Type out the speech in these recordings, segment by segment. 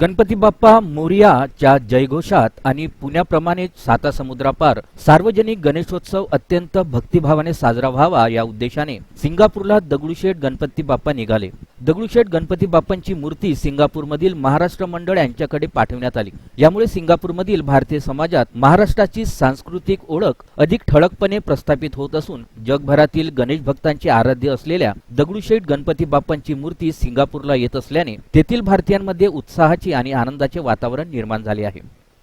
गणपती बाप्पा मोरियाच्या जयघोषात आणि पुण्याप्रमाणे साता समुद्रापार सार्वजनिक गणेशोत्सव अत्यंत भक्तिभावाने साजरा व्हावा या उद्देशाने सिंगापूरला दगडूशेठ गणपती बाप्पा निघाले. दगडूशेठ गणपती बाप्पांची मूर्ती सिंगापूरमधील महाराष्ट्र मंडळ यांच्याकडे पाठवण्यात आली. यामुळे सिंगापूरमधील भारतीय समाजात महाराष्ट्राची सांस्कृतिक ओळख अधिक ठळकपणे प्रस्थापित होत असून जगभरातील गणेश भक्तांचे आराध्य असलेल्या दगडूशेठ गणपती बाप्पांची मूर्ती सिंगापूरला येत असल्याने तेथील भारतीयांमध्ये उत्साहाची आणि आनंदाचे वातावरण निर्माण झाले आहे.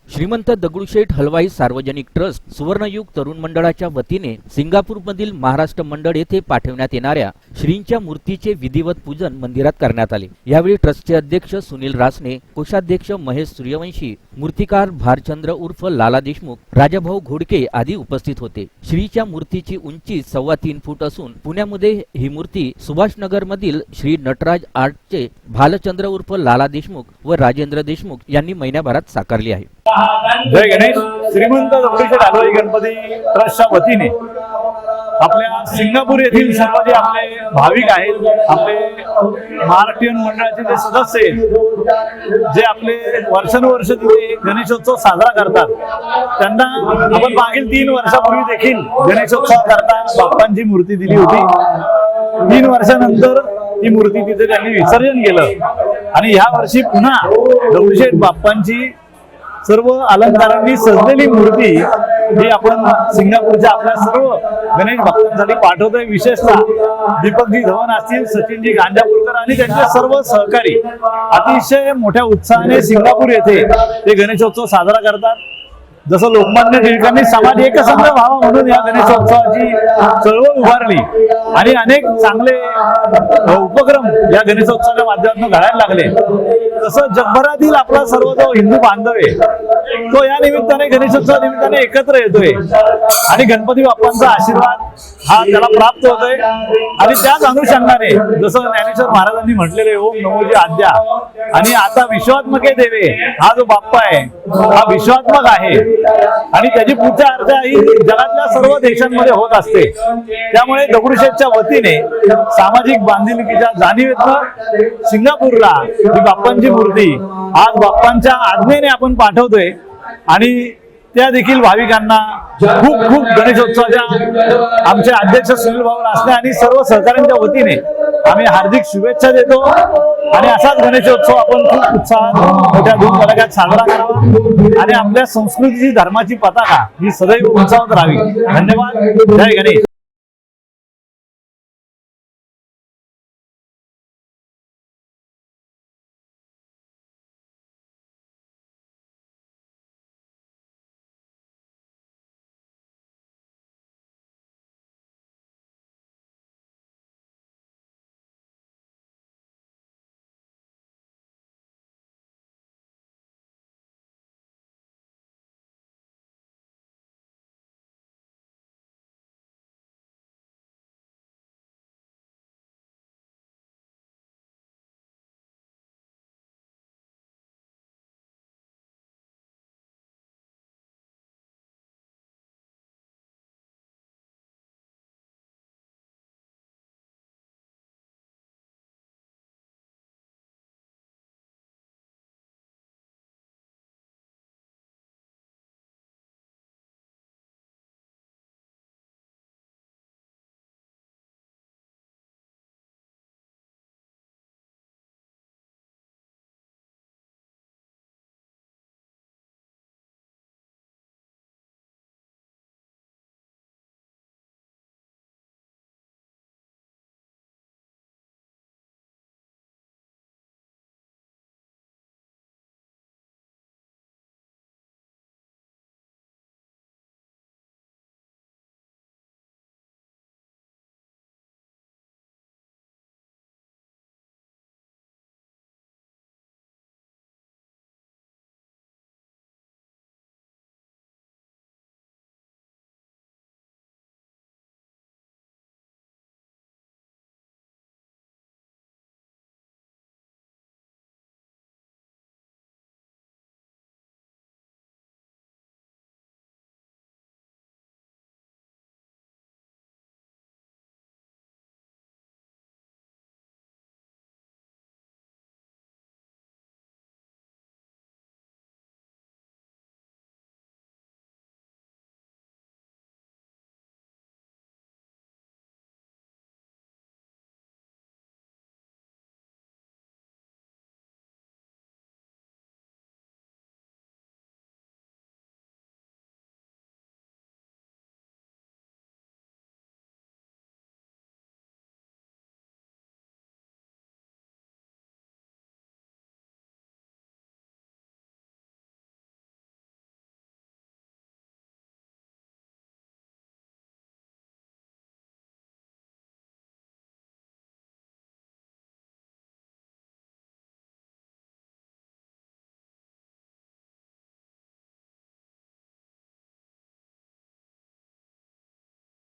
श्रीमंत दगडूशेठ हलवाई सार्वजनिक ट्रस्ट सुवर्णयुग तरुण मंडळाच्या वतीने सिंगापूरमधील महाराष्ट्र मंडळ येथे पाठवण्यात येणाऱ्या श्रींच्या मूर्तीचे विधिवत पूजन मंदिरात करण्यात आले. यावेळी ट्रस्टचे अध्यक्ष सुनील रासने कोषाध्यक्ष महेश सूर्यवंशी मूर्तिकार भारचंद्र उर्फ लाला देशमुख राजाभाऊ घोडके आदी उपस्थित होते. श्रीच्या मूर्तीची उंची सव्वा तीन फूट असून पुण्यामध्ये ही मूर्ती सुभाषनगर मधील श्री नटराज आर्टचे भालचंद्र उर्फ लाला देशमुख व राजेंद्र देशमुख यांनी महिन्याभरात साकारली आहे. जय गणेश. श्रीमंत दगडूशेठ हलवाई गणपती ट्रस्टच्या वतीने. आपल्या सिंगापूर येथील सर्व जे आपले भाविक आहेत. आपले महाराष्ट्रीयन मंडळाचे जे सदस्य आहेत जे आपले वर्षानुवर्ष तिथे गणेशोत्सव साजरा करतात त्यांना आपण मागील तीन वर्षापूर्वी देखील गणेशोत्सव करता बाप्पांची मूर्ती दिली होती. तीन वर्षानंतर ती मूर्ती तिथे त्यांनी विसर्जन केलं. आणि ह्या वर्षी पुन्हा दगडूशेठ बाप्पांची सर्व अलंकारांनी सजलेली मूर्ती ही आपण सिंगापूरच्या आपल्या सर्व गणेश भक्तांसाठी पाठवतोय. विशेषतः दीपकजी धवन असतील सचिनजी गांजापूरकर आणि त्यांचे सर्व सहकारी. अतिशय मोठ्या उत्साहाने सिंगापूर येथे ते गणेशोत्सव साजरा करतात. जसं लोकमान्य टिळकांनी समाज एकसंध व्हावा म्हणून या गणेशोत्सवाची चळवळ उभारली आणि अनेक चांगले उपक्रम या गणेशोत्सवाच्या माध्यमातून घडायला लागले. तसं जगभरातील आपला सर्व जो हिंदू बांधव आहे. तो या निमित्ताने गणेशोत्सवा निमित्ताने एकत्र येतोय. आणि गणपती बाप्पांचा आशीर्वाद हा त्याला प्राप्त होतोय. आणि त्याच अनुषंगाने जसं ज्ञानेश्वर महाराजांनी म्हटलेले ओम नमोजी आद्या. आणि आता विश्वात्मके देवे हा जो बाप्पा आहे हा विश्वात्मक आहे. आणि त्याची पूजा अर्चा ही जगातल्या सर्व देशांमध्ये होत असते. त्यामुळे दगडूशेठच्या वतीने सामाजिक बांधिलकीच्या जाणीवेतनं सिंगापूरला ही बाप्पांची मूर्ती आज बाप्पांच्या आज्ञेने आपण पाठवतोय. आणि त्या देखील भाविकांना खूप खूप गणेशोत्सवाच्या आमचे अध्यक्ष सुनील भाऊ असणे आणि सर्व सहकाऱ्यांच्या वतीने आम्ही हार्दिक शुभेच्छा देतो. आणि असाच गणेशोत्सव आपण खूप उत्साहात मोठ्या धूम फलकात साजरा करावा. आणि आपल्या संस्कृतीची धर्माची पताका ही सदैव उंचावत राहावी. धन्यवाद. जय गणेश.